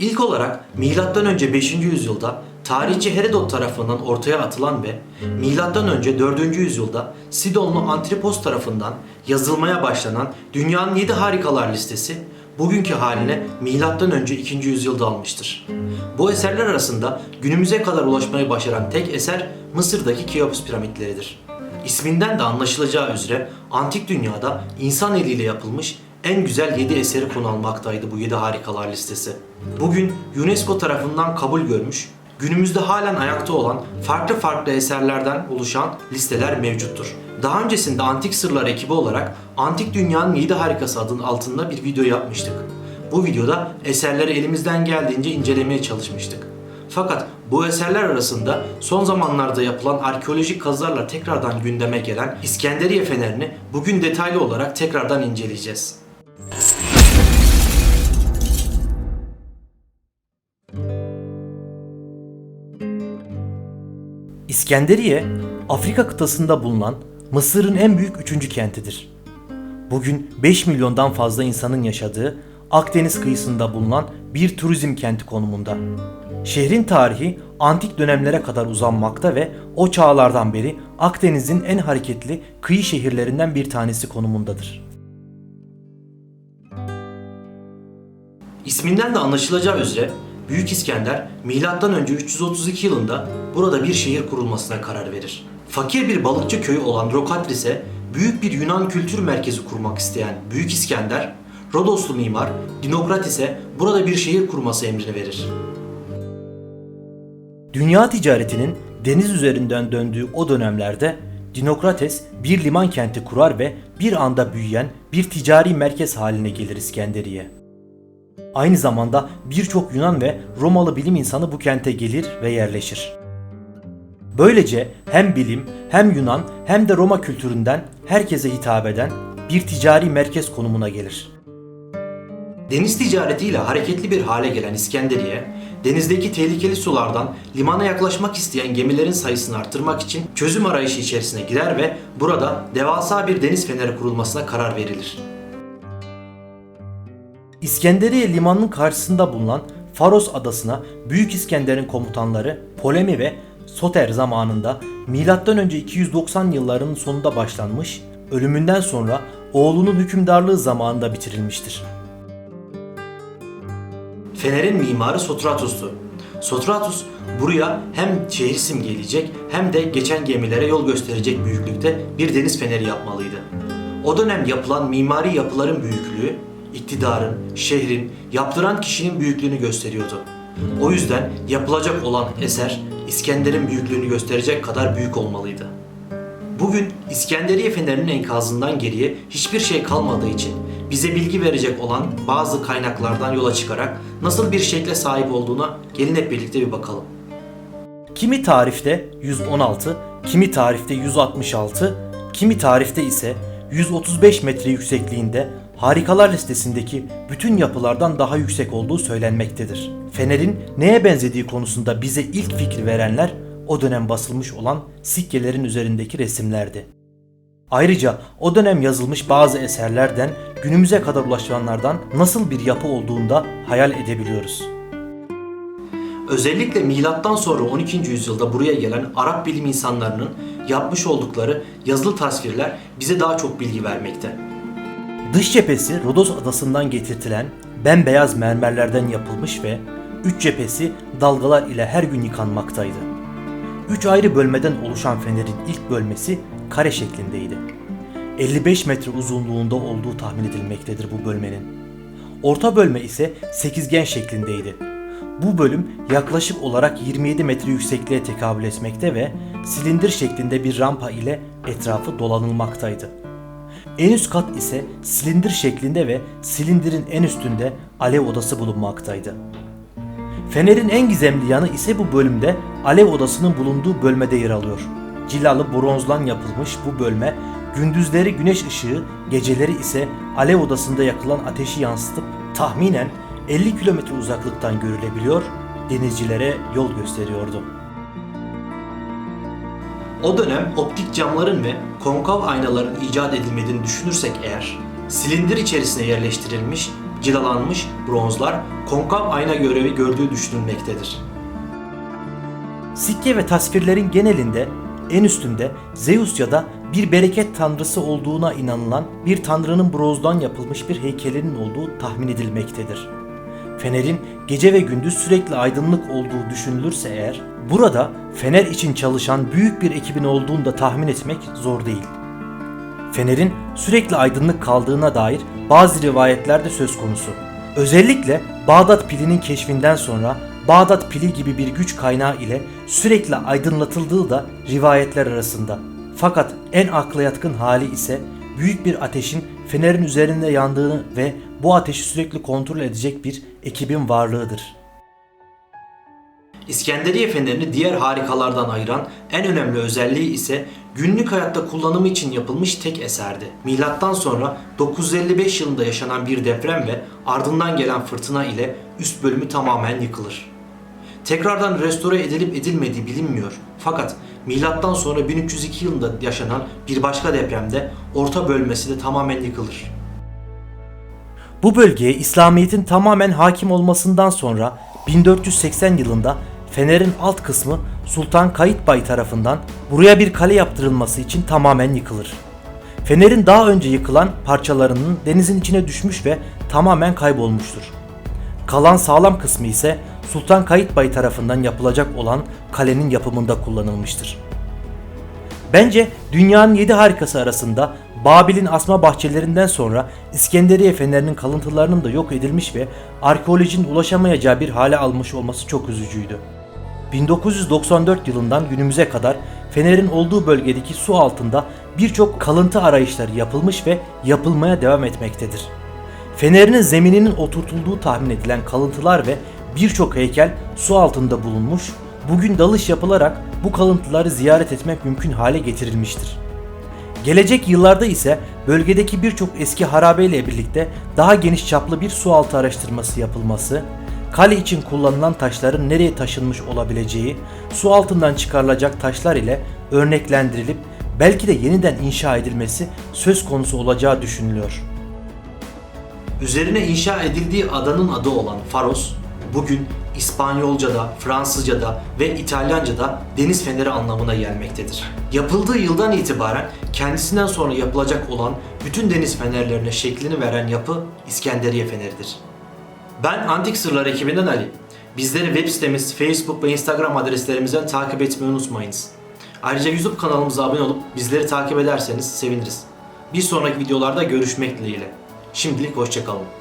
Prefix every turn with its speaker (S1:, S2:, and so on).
S1: İlk olarak M.Ö. 5. yüzyılda tarihçi Herodot tarafından ortaya atılan ve M.Ö. 4. yüzyılda Sidonlu Antripos tarafından yazılmaya başlanan Dünyanın 7 Harikalar listesi bugünkü haline M.Ö. 2. yüzyılda almıştır. Bu eserler arasında günümüze kadar ulaşmayı başaran tek eser Mısır'daki Keops piramitleridir. İsminden de anlaşılacağı üzere antik dünyada insan eliyle yapılmış en güzel 7 eseri konu almaktaydı bu 7 harikalar listesi. Bugün UNESCO tarafından kabul görmüş, günümüzde halen ayakta olan farklı farklı eserlerden oluşan listeler mevcuttur. Daha öncesinde Antik Sırlar ekibi olarak Antik Dünya'nın 7 harikası adının altında bir video yapmıştık. Bu videoda eserleri elimizden geldiğince incelemeye çalışmıştık. Fakat bu eserler arasında son zamanlarda yapılan arkeolojik kazılarla tekrardan gündeme gelen İskenderiye Feneri'ni bugün detaylı olarak tekrardan inceleyeceğiz. İskenderiye, Afrika kıtasında bulunan Mısır'ın en büyük üçüncü kentidir. Bugün 5 milyondan fazla insanın yaşadığı Akdeniz kıyısında bulunan bir turizm kenti konumunda. Şehrin tarihi antik dönemlere kadar uzanmakta ve o çağlardan beri Akdeniz'in en hareketli kıyı şehirlerinden bir tanesi konumundadır. İsminden de anlaşılacağı üzere Büyük İskender M.Ö. 332 yılında burada bir şehir kurulmasına karar verir. Fakir bir balıkçı köyü olan Rokatris'e büyük bir Yunan kültür merkezi kurmak isteyen Büyük İskender, Rodoslu mimar Dinokratis'e burada bir şehir kurması emrini verir. Dünya ticaretinin deniz üzerinden döndüğü o dönemlerde Dinokrates bir liman kenti kurar ve bir anda büyüyen bir ticari merkez haline gelir İskenderiye. Aynı zamanda birçok Yunan ve Romalı bilim insanı bu kente gelir ve yerleşir. Böylece hem bilim, hem Yunan, hem de Roma kültüründen herkese hitap eden bir ticari merkez konumuna gelir. Deniz ticaretiyle hareketli bir hale gelen İskenderiye, denizdeki tehlikeli sulardan limana yaklaşmak isteyen gemilerin sayısını arttırmak için çözüm arayışı içerisine girer ve burada devasa bir deniz feneri kurulmasına karar verilir. İskenderiye limanının karşısında bulunan Faros adasına Büyük İskender'in komutanları Polemi ve Soter zamanında M.Ö. 290 yıllarının sonunda başlanmış, ölümünden sonra oğlunun hükümdarlığı zamanında bitirilmiştir. Fener'in mimarı Sotratus'tu. Sotratus buraya hem şehir simgeleyecek hem de geçen gemilere yol gösterecek büyüklükte bir deniz feneri yapmalıydı. O dönem yapılan mimari yapıların büyüklüğü, iktidarın, şehrin, yaptıran kişinin büyüklüğünü gösteriyordu. O yüzden yapılacak olan eser İskender'in büyüklüğünü gösterecek kadar büyük olmalıydı. Bugün İskenderiye Feneri'nin enkazından geriye hiçbir şey kalmadığı için bize bilgi verecek olan bazı kaynaklardan yola çıkarak nasıl bir şekle sahip olduğuna gelin hep birlikte bir bakalım. Kimi tarifte 116, kimi tarifte 166, kimi tarifte ise 135 metre yüksekliğinde harikalar listesindeki bütün yapılardan daha yüksek olduğu söylenmektedir. Fener'in neye benzediği konusunda bize ilk fikri verenler o dönem basılmış olan sikkelerin üzerindeki resimlerdi. Ayrıca o dönem yazılmış bazı eserlerden günümüze kadar ulaşanlardan nasıl bir yapı olduğunda hayal edebiliyoruz. Özellikle milattan sonra 12. yüzyılda buraya gelen Arap bilim insanlarının yapmış oldukları yazılı tasvirler bize daha çok bilgi vermekte. Dış cephesi Rodos adasından getirtilen bembeyaz mermerlerden yapılmış ve üç cephesi dalgalar ile her gün yıkanmaktaydı. Üç ayrı bölmeden oluşan fenerin ilk bölmesi kare şeklindeydi. 55 metre uzunluğunda olduğu tahmin edilmektedir bu bölmenin. Orta bölme ise sekizgen şeklindeydi. Bu bölüm yaklaşık olarak 27 metre yüksekliğe tekabül etmekte ve silindir şeklinde bir rampa ile etrafı dolanılmaktaydı. En üst kat ise silindir şeklinde ve silindirin en üstünde alev odası bulunmaktaydı. Fener'in en gizemli yanı ise bu bölümde alev odasının bulunduğu bölmede yer alıyor. Cilalı bronzdan yapılmış bu bölme gündüzleri güneş ışığı, geceleri ise alev odasında yakılan ateşi yansıtıp tahminen 50 kilometre uzaklıktan görülebiliyor, denizcilere yol gösteriyordu. O dönem optik camların ve konkav aynaların icat edilmediğini düşünürsek eğer, silindir içerisine yerleştirilmiş cilalanmış bronzlar konkav ayna görevi gördüğü düşünülmektedir. Sikke ve tasvirlerin genelinde en üstünde Zeus ya da bir bereket tanrısı olduğuna inanılan bir tanrının bronzdan yapılmış bir heykelinin olduğu tahmin edilmektedir. Fenerin gece ve gündüz sürekli aydınlık olduğu düşünülürse eğer, burada fener için çalışan büyük bir ekibin olduğunu da tahmin etmek zor değil. Fener'in sürekli aydınlık kaldığına dair bazı rivayetler de söz konusu. Özellikle Bağdat pilinin keşfinden sonra Bağdat pili gibi bir güç kaynağı ile sürekli aydınlatıldığı da rivayetler arasında. Fakat en akla yatkın hali ise büyük bir ateşin fenerin üzerinde yandığını ve bu ateşi sürekli kontrol edecek bir ekibin varlığıdır. İskenderiye fenerini diğer harikalardan ayıran en önemli özelliği ise günlük hayatta kullanımı için yapılmış tek eserdi. Milattan sonra 955 yılında yaşanan bir deprem ve ardından gelen fırtına ile üst bölümü tamamen yıkılır. Tekrardan restore edilip edilmediği bilinmiyor. Fakat milattan sonra 1302 yılında yaşanan bir başka depremde orta bölmesi de tamamen yıkılır. Bu bölgeye İslamiyet'in tamamen hakim olmasından sonra 1480 yılında Fener'in alt kısmı Sultan Kayıtbay tarafından buraya bir kale yaptırılması için tamamen yıkılır. Fener'in daha önce yıkılan parçalarının denizin içine düşmüş ve tamamen kaybolmuştur. Kalan sağlam kısmı ise Sultan Kayıtbay tarafından yapılacak olan kalenin yapımında kullanılmıştır. Bence dünyanın yedi harikası arasında Babil'in asma bahçelerinden sonra İskenderiye fenerinin kalıntılarının da yok edilmiş ve arkeolojinin ulaşamayacağı bir hale almış olması çok üzücüydü. 1994 yılından günümüze kadar fenerin olduğu bölgedeki su altında birçok kalıntı arayışları yapılmış ve yapılmaya devam etmektedir. Fenerinin zemininin oturtulduğu tahmin edilen kalıntılar ve birçok heykel su altında bulunmuş, bugün dalış yapılarak bu kalıntıları ziyaret etmek mümkün hale getirilmiştir. Gelecek yıllarda ise bölgedeki birçok eski harabe ile birlikte daha geniş çaplı bir sualtı araştırması yapılması, kale için kullanılan taşların nereye taşınmış olabileceği, su altından çıkarılacak taşlar ile örneklendirilip belki de yeniden inşa edilmesi söz konusu olacağı düşünülüyor. Üzerine inşa edildiği adanın adı olan Faros, bugün İspanyolca'da, Fransızca'da ve İtalyanca'da deniz feneri anlamına gelmektedir. Yapıldığı yıldan itibaren kendisinden sonra yapılacak olan bütün deniz fenerlerine şeklini veren yapı İskenderiye Feneri'dir. Ben Antik Sırlar ekibinden Ali. Bizleri web sitemiz, Facebook ve Instagram adreslerimizden takip etmeyi unutmayınız. Ayrıca YouTube kanalımıza abone olup bizleri takip ederseniz seviniriz. Bir sonraki videolarda görüşmek dileğiyle. Şimdilik hoşçakalın.